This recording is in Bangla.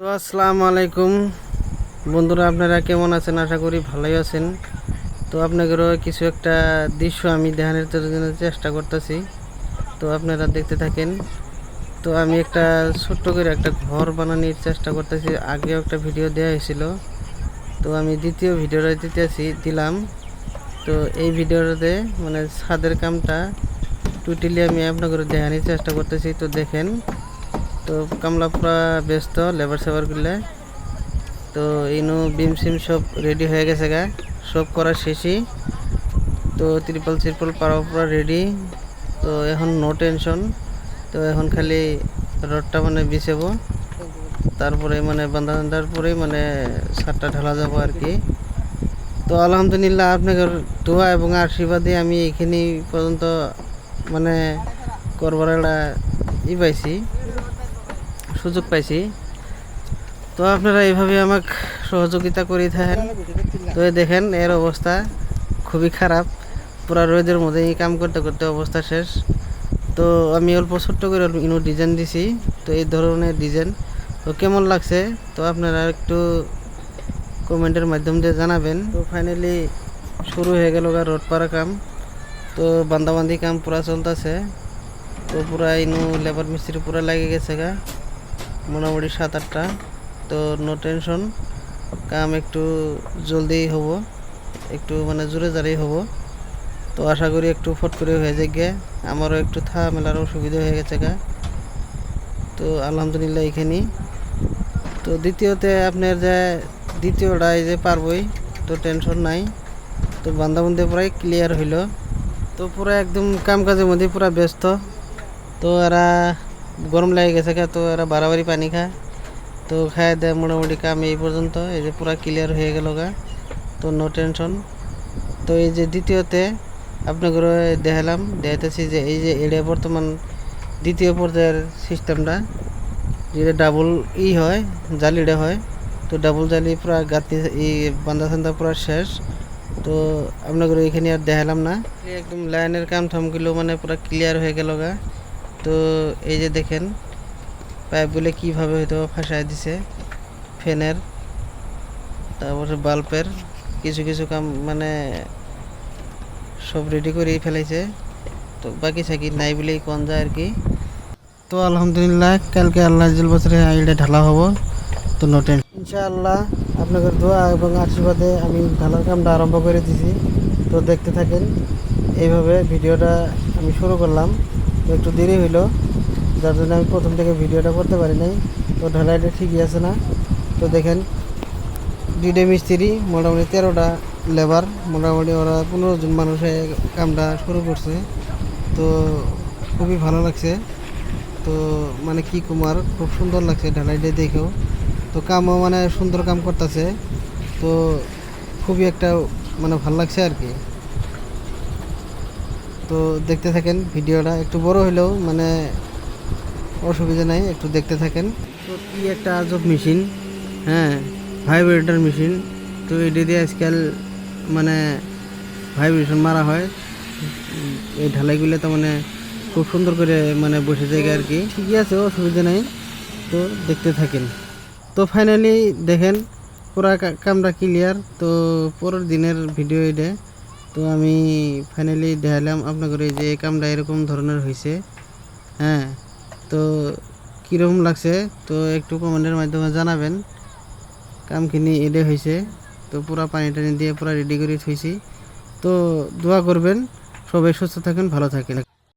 তো আসসালামু আলাইকুম। বন্ধুরা, আপনারা কেমন আছেন? আশা করি ভালোই আছেন। তো আপনাদেরও কিছু একটা দৃশ্য আমি দেখানোর জন্য চেষ্টা করতেছি। তো আপনারা দেখতে থাকেন। তো আমি একটা ছোট্ট করে একটা ঘর বানানোর চেষ্টা করতেছি। আগেও একটা ভিডিও দেওয়া হয়েছিল। তো আমি দ্বিতীয় ভিডিওটা দিতেছি, দিলাম। তো এই ভিডিওটাতে মানে ছাদের কামটা টোটালি আমি আপনাদের দেখানোর চেষ্টা করতেছি। তো দেখেন তো কামলা পুরা ব্যস্ত লেবার সেবার করলে তো ইনু বিম সিম সব রেডি হয়ে গেছে গা। সব করা শেষই। তো ত্রিপল ত্রিপল পাড়া পুরা রেডি তো এখন নো টেনশন তো এখন খালি রডটা মানে বিছাবো। তারপরে মানে বান্ধা বান্ধার পরে মানে সারটা ঢালা যাব আর কি। তো আলহামদুলিল্লাহ আপনাদের দোয়া এবং আশীর্বাদে আমি এখানে পর্যন্ত মানে করবার একটা ই পাইছি। সুযোগ পাইছি। তো আপনারা এইভাবে আমাকে সহযোগিতা করে থাকেন। তো দেখেন, এর অবস্থা খুবই খারাপ। পুরা রোদের মধ্যে এই কাম করতে করতে অবস্থা শেষ। তো আমি অল্প ছোট্ট করে ইনো ডিজাইন দিছি। তো এই ধরনের ডিজাইন। তো কেমন লাগছে? তো আপনারা একটু কমেন্টের মাধ্যম দিয়ে জানাবেন। তো ফাইনালি শুরু হয়ে গেল রোড পাড়া কাম। তো বান্দাবান্দি কাম পুরা চলতেছে। তো পুরা ইনু লেবার মিস্ত্রি পুরা লাগে গেছে গা। মোটামুটি সাত, আটটা। তো নো টেনশন কাম একটু জলদি হব। একটু মানে জোরে জারেই হব। তো আশা করি একটু ফট করে হয়ে যায় গে আমারও একটু থা মেলারও অসুবিধা হয়ে গেছে গা। তো আলহামদুলিল্লাহ এখানেই। তো দ্বিতীয়তে আপনার যে দ্বিতীয়টাই যে পারবই, তো টেনশন নাই। তো বান্দাবন্দি প্রায় ক্লিয়ার হইল। তো পুরো একদম কাম কাজের মধ্যে পুরো ব্যস্ত। তো এরা গরম লেগে গেছে গা, তো এরা বাড়াবাড়ি পানি খায়। তো খায় দেয় মোটামুটি কাম এই পর্যন্ত, এই যে পুরা ক্লিয়ার হয়ে গেল গা, তো নো টেনশন তো এই যে দ্বিতীয়তে আপনাকে দেখালাম, দেখাইতেছি যে এই যে এটা বর্তমান দ্বিতীয় পর্যায়ের সিস্টেমটা যেটা ডাবল ই হয় জালিটা হয়। তো ডাবল জালি পুরা গাতি এই বান্দা সান্দা পুরা শেষ। তো আপনাদের এখানে আর দেখালাম না। একদম লাইনের কাম থামগুলো মানে পুরা ক্লিয়ার হয়ে গেল গা। তো এই যে দেখেন পাইপগুলো কীভাবে হয়তো ফাঁসায় দিছে, ফ্যানের, তারপরে বাল্বের কিছু কিছু কাম মানে সব রেডি করেই ফেলাইছে। তো বাকি থাকি নাই বলেই কন যায় আর কি। তো আলহামদুলিল্লাহ, কালকে আল্লাহ জল বছরে এটা ঢালা হব। তো নোটেন ইনশাআল্লাহ আপনাদের দোয়া এবং আশীর্বাদে আমি ঢালার কামটা আরম্ভ করে দিছি। তো দেখতে থাকেন, এইভাবে ভিডিওটা আমি শুরু করলাম। তো একটু দেরি হইল, যার জন্য আমি প্রথম থেকে ভিডিওটা করতে পারি নাই। তো ঢালাইটা ঠিকই আছে না? তো দেখেন, দুইটা মিস্ত্রি, মোটামুটি তেরোটা লেবার মোটামুটি ওরা পনেরো জন মানুষে কামটা শুরু করছে। তো খুবই ভালো লাগছে। তো মানে কি কুমার খুব সুন্দর লাগছে ঢালাইটা দেখেও। তো কামও মানে সুন্দর কাম করতেছে। তো খুবই একটা মানে ভালো লাগছে আর কি। তো দেখতে থাকেন, ভিডিওটা একটু বড় হলেও মানে অসুবিধা নাই, একটু দেখতে থাকেন। তো কি একটা আজব মেশিন হ্যাঁ ভাইব্রেটার মেশিন। তো এটা দিয়ে আজকাল মানে ভাইব্রেশন মারা হয়। এই ঢালাইগুলো তো মানে খুব সুন্দর করে মানে বসে যায় আর কি। ঠিকই আছে, অসুবিধা নাই। তো দেখতে থাকেন। তো ফাইনালি দেখেন, পুরা কা- কামটা ক্লিয়ার তো পরের দিনের ভিডিও এটা। তো আমি ফাইনালি দেখালাম আপনাদের এই যে কামটা এরকম ধরনের হয়েছে। হ্যাঁ তো কীরকম লাগছে? তো একটু কমেন্টের মাধ্যমে জানাবেন। কামখিনি এডে হয়েছে। তো পুরা পানি টানি দিয়ে পুরা রেডি করে থইছি। তো দোয়া করবেন। সবাই সুস্থ থাকেন, ভালো থাকেন।